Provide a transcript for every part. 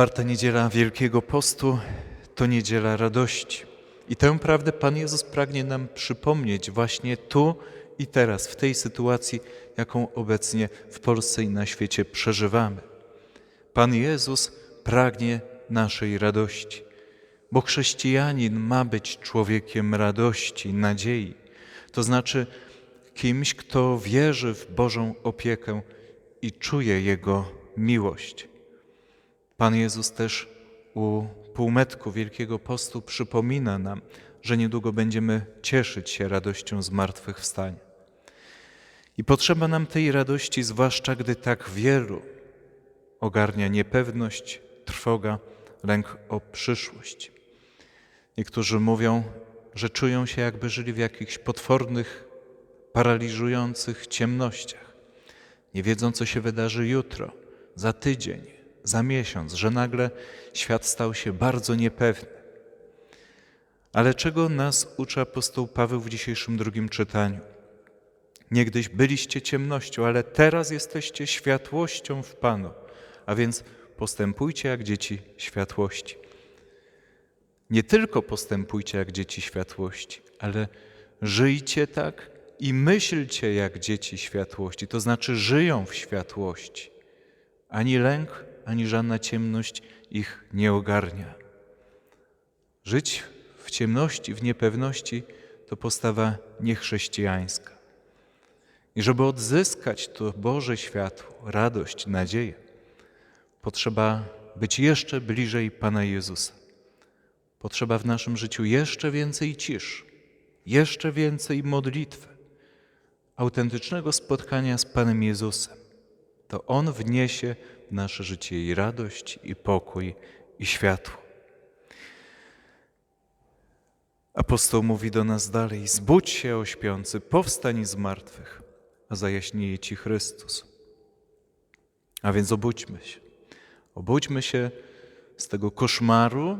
Czwarta niedziela Wielkiego Postu to niedziela radości. I tę prawdę Pan Jezus pragnie nam przypomnieć właśnie tu i teraz, w tej sytuacji, jaką obecnie w Polsce i na świecie przeżywamy. Pan Jezus pragnie naszej radości, bo chrześcijanin ma być człowiekiem radości, nadziei, to znaczy kimś, kto wierzy w Bożą opiekę i czuje Jego miłość. Pan Jezus też u półmetku Wielkiego Postu przypomina nam, że niedługo będziemy cieszyć się radością zmartwychwstania. I potrzeba nam tej radości, zwłaszcza gdy tak wielu ogarnia niepewność, trwoga, lęk o przyszłość. Niektórzy mówią, że czują się, jakby żyli w jakichś potwornych, paraliżujących ciemnościach. Nie wiedzą, co się wydarzy jutro, za tydzień, za miesiąc, że nagle świat stał się bardzo niepewny. Ale czego nas uczy apostoł Paweł w dzisiejszym drugim czytaniu? Niegdyś byliście ciemnością, ale teraz jesteście światłością w Panu, a więc postępujcie jak dzieci światłości. Nie tylko postępujcie jak dzieci światłości, ale żyjcie tak i myślcie jak dzieci światłości, to znaczy żyją w światłości. Ani lęk, ani żadna ciemność ich nie ogarnia. Żyć w ciemności, w niepewności to postawa niechrześcijańska. I żeby odzyskać to Boże światło, radość, nadzieję, potrzeba być jeszcze bliżej Pana Jezusa. Potrzeba w naszym życiu jeszcze więcej ciszy, jeszcze więcej modlitwy, autentycznego spotkania z Panem Jezusem. To On wniesie w nasze życie i radość, i pokój, i światło. Apostoł mówi do nas dalej: Zbudź się, o śpiący, powstań z martwych, a zajaśnieje ci Chrystus. A więc obudźmy się. Obudźmy się z tego koszmaru,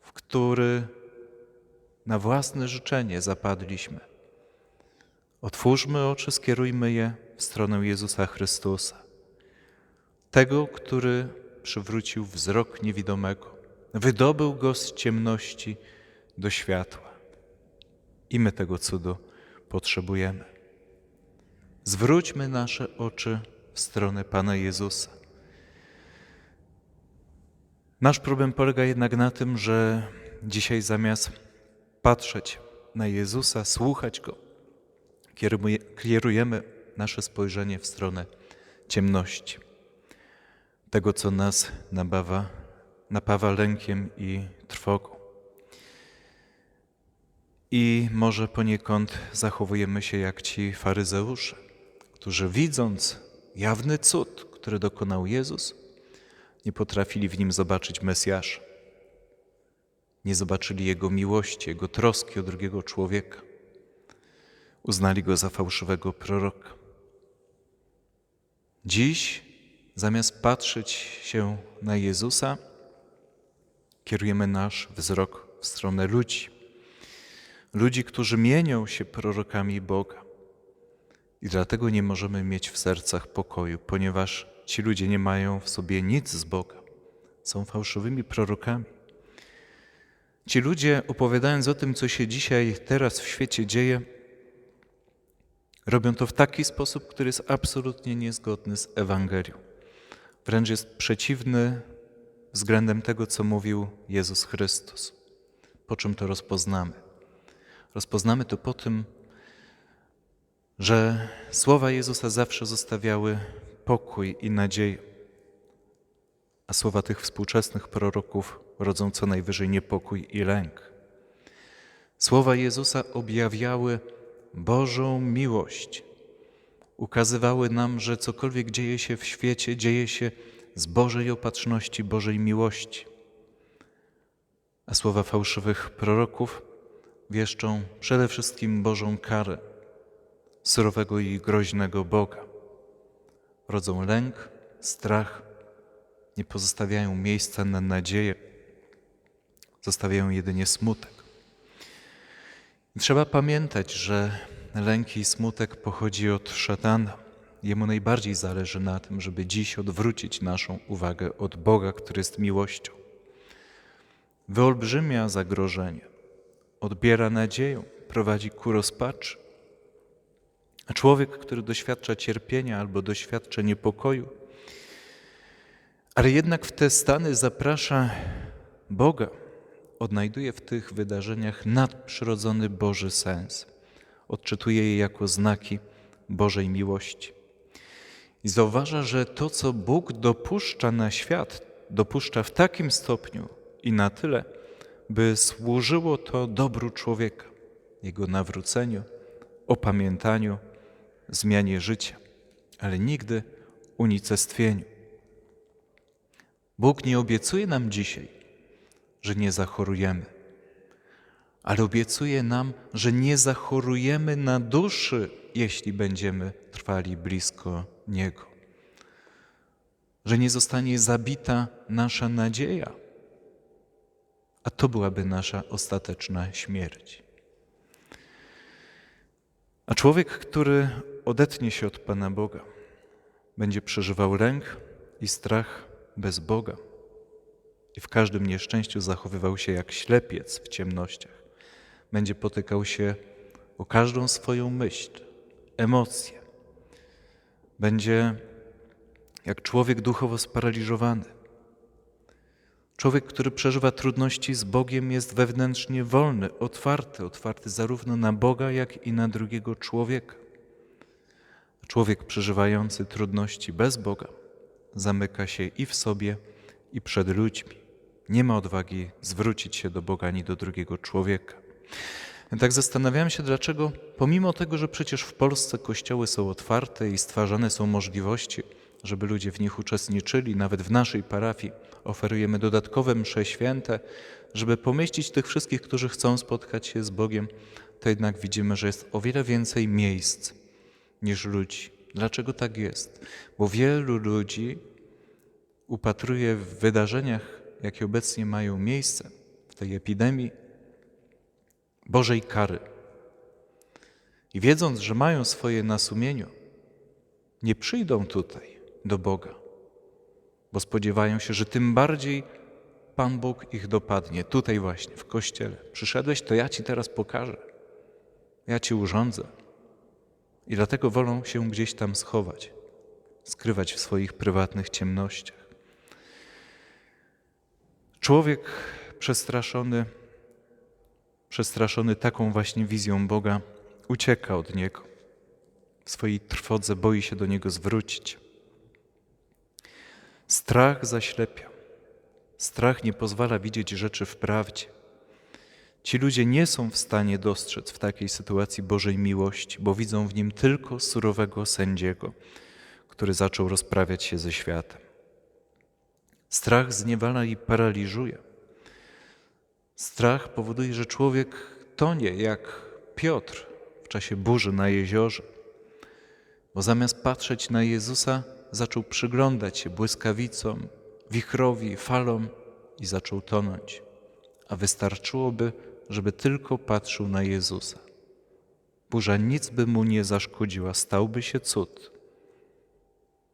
w który na własne życzenie zapadliśmy. Otwórzmy oczy, skierujmy je w stronę Jezusa Chrystusa, tego, który przywrócił wzrok niewidomego, wydobył go z ciemności do światła. I my tego cudu potrzebujemy. Zwróćmy nasze oczy w stronę Pana Jezusa. Nasz problem polega jednak na tym, że dzisiaj zamiast patrzeć na Jezusa, słuchać Go, kierujemy nasze spojrzenie w stronę ciemności, tego, co nas nabawa, napawa lękiem i trwogą. I może poniekąd zachowujemy się jak ci faryzeusze, którzy widząc jawny cud, który dokonał Jezus, nie potrafili w nim zobaczyć Mesjasza. Nie zobaczyli Jego miłości, Jego troski o drugiego człowieka. Uznali Go za fałszywego proroka. Dziś, zamiast patrzeć się na Jezusa, kierujemy nasz wzrok w stronę ludzi. Ludzi, którzy mienią się prorokami Boga. I dlatego nie możemy mieć w sercach pokoju, ponieważ ci ludzie nie mają w sobie nic z Boga. Są fałszywymi prorokami. Ci ludzie, opowiadając o tym, co się dzisiaj, teraz w świecie dzieje, robią to w taki sposób, który jest absolutnie niezgodny z Ewangelią. Wręcz jest przeciwny względem tego, co mówił Jezus Chrystus. Po czym to rozpoznamy? Rozpoznamy to po tym, że słowa Jezusa zawsze zostawiały pokój i nadzieję, a słowa tych współczesnych proroków rodzą co najwyżej niepokój i lęk. Słowa Jezusa objawiały Bożą miłość, ukazywały nam, że cokolwiek dzieje się w świecie, dzieje się z Bożej opatrzności, Bożej miłości. A słowa fałszywych proroków wieszczą przede wszystkim Bożą karę surowego i groźnego Boga. Rodzą lęk, strach, nie pozostawiają miejsca na nadzieję, zostawiają jedynie smutek. Trzeba pamiętać, że lęk i smutek pochodzi od szatana. Jemu najbardziej zależy na tym, żeby dziś odwrócić naszą uwagę od Boga, który jest miłością. Wyolbrzymia zagrożenie, odbiera nadzieję, prowadzi ku rozpaczy. A człowiek, który doświadcza cierpienia albo doświadcza niepokoju, ale jednak w te stany zaprasza Boga, odnajduje w tych wydarzeniach nadprzyrodzony Boży sens. Odczytuje je jako znaki Bożej miłości. I zauważa, że to, co Bóg dopuszcza na świat, dopuszcza w takim stopniu i na tyle, by służyło to dobru człowieka, jego nawróceniu, opamiętaniu, zmianie życia, ale nigdy unicestwieniu. Bóg nie obiecuje nam dzisiaj, że nie zachorujemy, ale obiecuje nam, że nie zachorujemy na duszy, jeśli będziemy trwali blisko Niego. Że nie zostanie zabita nasza nadzieja, a to byłaby nasza ostateczna śmierć. A człowiek, który odetnie się od Pana Boga, będzie przeżywał lęk i strach bez Boga i w każdym nieszczęściu zachowywał się jak ślepiec w ciemnościach. Będzie potykał się o każdą swoją myśl, emocje. Będzie jak człowiek duchowo sparaliżowany. Człowiek, który przeżywa trudności z Bogiem, jest wewnętrznie wolny, otwarty, otwarty zarówno na Boga, jak i na drugiego człowieka. Człowiek przeżywający trudności bez Boga zamyka się i w sobie, i przed ludźmi. Nie ma odwagi zwrócić się do Boga ani do drugiego człowieka. Tak zastanawiałem się, dlaczego, pomimo tego, że przecież w Polsce kościoły są otwarte i stwarzane są możliwości, żeby ludzie w nich uczestniczyli, nawet w naszej parafii oferujemy dodatkowe msze święte, żeby pomieścić tych wszystkich, którzy chcą spotkać się z Bogiem, to jednak widzimy, że jest o wiele więcej miejsc niż ludzi. Dlaczego tak jest? Bo wielu ludzi upatruje w wydarzeniach, jakie obecnie mają miejsce, w tej epidemii, Bożej kary. I wiedząc, że mają swoje na sumieniu, nie przyjdą tutaj do Boga, bo spodziewają się, że tym bardziej Pan Bóg ich dopadnie, tutaj właśnie, w kościele. Przyszedłeś, to ja ci teraz pokażę. Ja ci urządzę. I dlatego wolą się gdzieś tam schować, skrywać w swoich prywatnych ciemnościach. Człowiek przestraszony, przestraszony taką właśnie wizją Boga, ucieka od Niego. W swojej trwodze boi się do Niego zwrócić. Strach zaślepia. Strach nie pozwala widzieć rzeczy w prawdzie. Ci ludzie nie są w stanie dostrzec w takiej sytuacji Bożej miłości, bo widzą w nim tylko surowego sędziego, który zaczął rozprawiać się ze światem. Strach zniewala i paraliżuje. Strach powoduje, że człowiek tonie jak Piotr w czasie burzy na jeziorze, bo zamiast patrzeć na Jezusa, zaczął przyglądać się błyskawicom, wichrowi, falom i zaczął tonąć. A wystarczyłoby, żeby tylko patrzył na Jezusa. Burza nic by mu nie zaszkodziła, stałby się cud.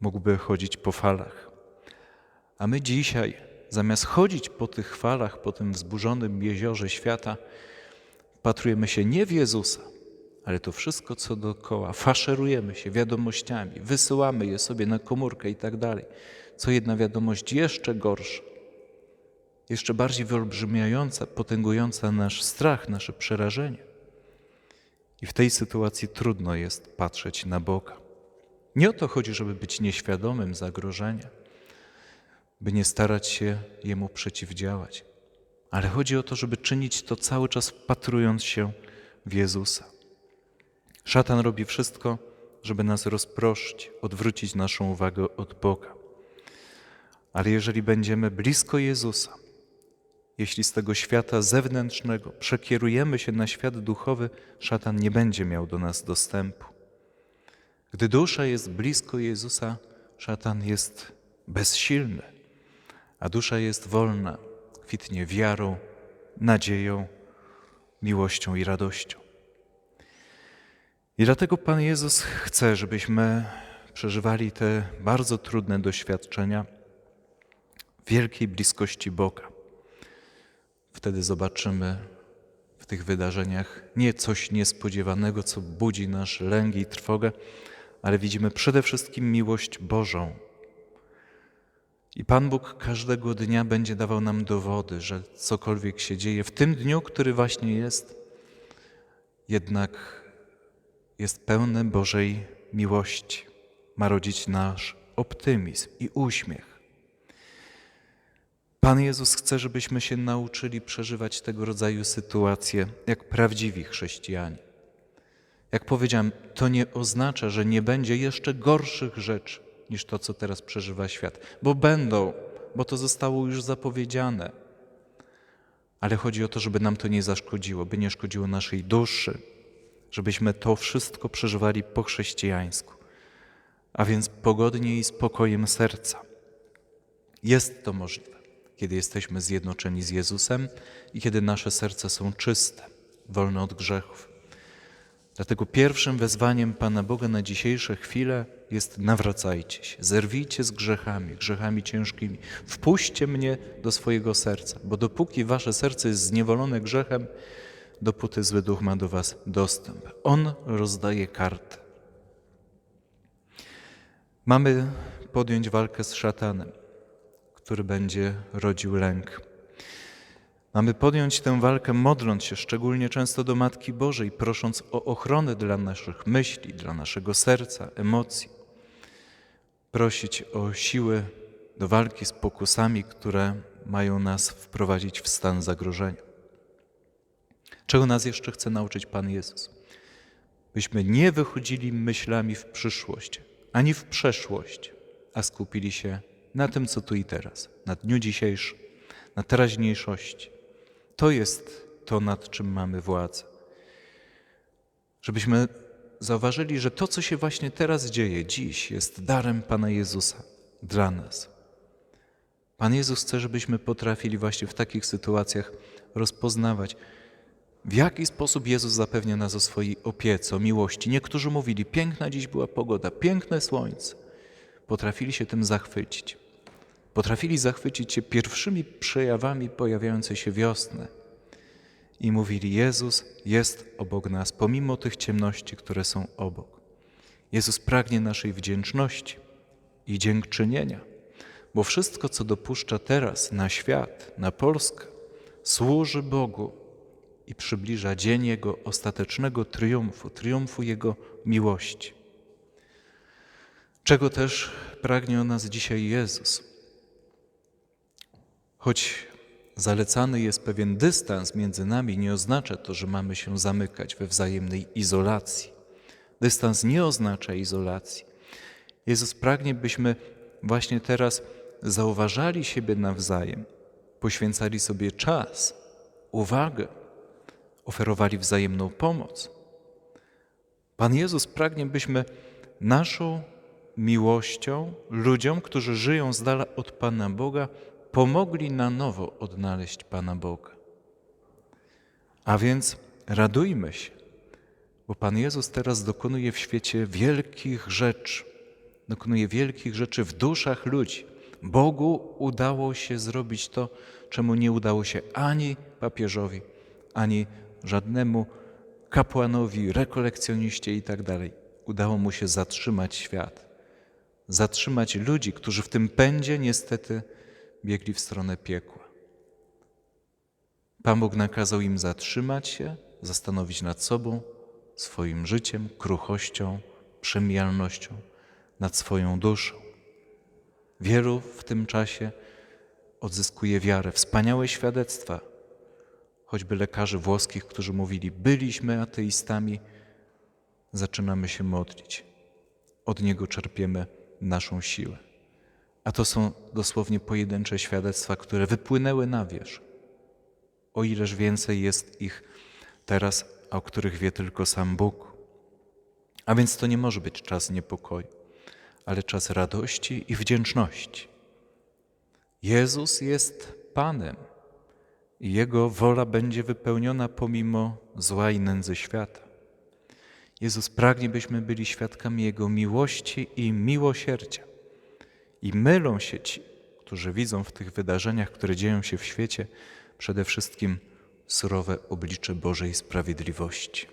Mógłby chodzić po falach. A my dzisiaj, zamiast chodzić po tych falach, po tym wzburzonym jeziorze świata, patrujemy się nie w Jezusa, ale to wszystko, co dookoła. Faszerujemy się wiadomościami, wysyłamy je sobie na komórkę i tak dalej. Co jedna wiadomość jeszcze gorsza, jeszcze bardziej wyolbrzymiająca, potęgująca nasz strach, nasze przerażenie. I w tej sytuacji trudno jest patrzeć na Boga. Nie o to chodzi, żeby być nieświadomym zagrożenia, by nie starać się Jemu przeciwdziałać, ale chodzi o to, żeby czynić to cały czas wpatrując się w Jezusa. Szatan robi wszystko, żeby nas rozproszyć, odwrócić naszą uwagę od Boga. Ale jeżeli będziemy blisko Jezusa, jeśli z tego świata zewnętrznego przekierujemy się na świat duchowy, szatan nie będzie miał do nas dostępu. Gdy dusza jest blisko Jezusa, szatan jest bezsilny, a dusza jest wolna, kwitnie wiarą, nadzieją, miłością i radością. I dlatego Pan Jezus chce, żebyśmy przeżywali te bardzo trudne doświadczenia wielkiej bliskości Boga. Wtedy zobaczymy w tych wydarzeniach nie coś niespodziewanego, co budzi nasz lęk i trwogę, ale widzimy przede wszystkim miłość Bożą. I Pan Bóg każdego dnia będzie dawał nam dowody, że cokolwiek się dzieje w tym dniu, który właśnie jest, jednak jest pełne Bożej miłości. Ma rodzić nasz optymizm i uśmiech. Pan Jezus chce, żebyśmy się nauczyli przeżywać tego rodzaju sytuacje jak prawdziwi chrześcijanie. Jak powiedziałem, to nie oznacza, że nie będzie jeszcze gorszych rzeczy niż to, co teraz przeżywa świat, bo będą, bo to zostało już zapowiedziane. Ale chodzi o to, żeby nam to nie zaszkodziło, by nie szkodziło naszej duszy, żebyśmy to wszystko przeżywali po chrześcijańsku, a więc pogodnie i spokojem serca. Jest to możliwe, kiedy jesteśmy zjednoczeni z Jezusem i kiedy nasze serca są czyste, wolne od grzechów. Dlatego pierwszym wezwaniem Pana Boga na dzisiejsze chwile jest nawracajcie się, zerwijcie z grzechami, grzechami ciężkimi. Wpuśćcie mnie do swojego serca, bo dopóki wasze serce jest zniewolone grzechem, dopóty zły duch ma do was dostęp. On rozdaje kartę. Mamy podjąć walkę z szatanem, który będzie rodził lęk. Mamy podjąć tę walkę modląc się szczególnie często do Matki Bożej, prosząc o ochronę dla naszych myśli, dla naszego serca, emocji. Prosić o siły do walki z pokusami, które mają nas wprowadzić w stan zagrożenia. Czego nas jeszcze chce nauczyć Pan Jezus? Byśmy nie wychodzili myślami w przyszłość, ani w przeszłość, a skupili się na tym, co tu i teraz, na dniu dzisiejszym, na teraźniejszości. To jest to, nad czym mamy władzę. Żebyśmy zauważyli, że to, co się właśnie teraz dzieje, dziś, jest darem Pana Jezusa dla nas. Pan Jezus chce, żebyśmy potrafili właśnie w takich sytuacjach rozpoznawać, w jaki sposób Jezus zapewnia nas o swojej opiece, o miłości. Niektórzy mówili, piękna dziś była pogoda, piękne słońce. Potrafili się tym zachwycić. Potrafili zachwycić się pierwszymi przejawami pojawiającej się wiosny. I mówili, Jezus jest obok nas, pomimo tych ciemności, które są obok. Jezus pragnie naszej wdzięczności i dziękczynienia, bo wszystko, co dopuszcza teraz na świat, na Polskę, służy Bogu i przybliża dzień Jego ostatecznego triumfu, triumfu Jego miłości. Czego też pragnie od nas dzisiaj Jezus? Choć zalecany jest pewien dystans między nami, nie oznacza to, że mamy się zamykać we wzajemnej izolacji. Dystans nie oznacza izolacji. Jezus pragnie, byśmy właśnie teraz zauważali siebie nawzajem, poświęcali sobie czas, uwagę, oferowali wzajemną pomoc. Pan Jezus pragnie, byśmy naszą miłością ludziom, którzy żyją z dala od Pana Boga, pomogli na nowo odnaleźć Pana Boga. A więc radujmy się, bo Pan Jezus teraz dokonuje w świecie wielkich rzeczy. Dokonuje wielkich rzeczy w duszach ludzi. Bogu udało się zrobić to, czemu nie udało się ani papieżowi, ani żadnemu kapłanowi, rekolekcjoniście i tak dalej. Udało mu się zatrzymać świat, zatrzymać ludzi, którzy w tym pędzie niestety biegli w stronę piekła. Pan Bóg nakazał im zatrzymać się, zastanowić nad sobą, swoim życiem, kruchością, przemijalnością, nad swoją duszą. Wielu w tym czasie odzyskuje wiarę, wspaniałe świadectwa, choćby lekarzy włoskich, którzy mówili: Byliśmy ateistami, zaczynamy się modlić. Od Niego czerpiemy naszą siłę. A to są dosłownie pojedyncze świadectwa, które wypłynęły na wierzch. O ileż więcej jest ich teraz, o których wie tylko sam Bóg. A więc to nie może być czas niepokoju, ale czas radości i wdzięczności. Jezus jest Panem i Jego wola będzie wypełniona pomimo zła i nędzy świata. Jezus pragnie, byśmy byli świadkami Jego miłości i miłosierdzia. I mylą się ci, którzy widzą w tych wydarzeniach, które dzieją się w świecie, przede wszystkim surowe oblicze Bożej sprawiedliwości.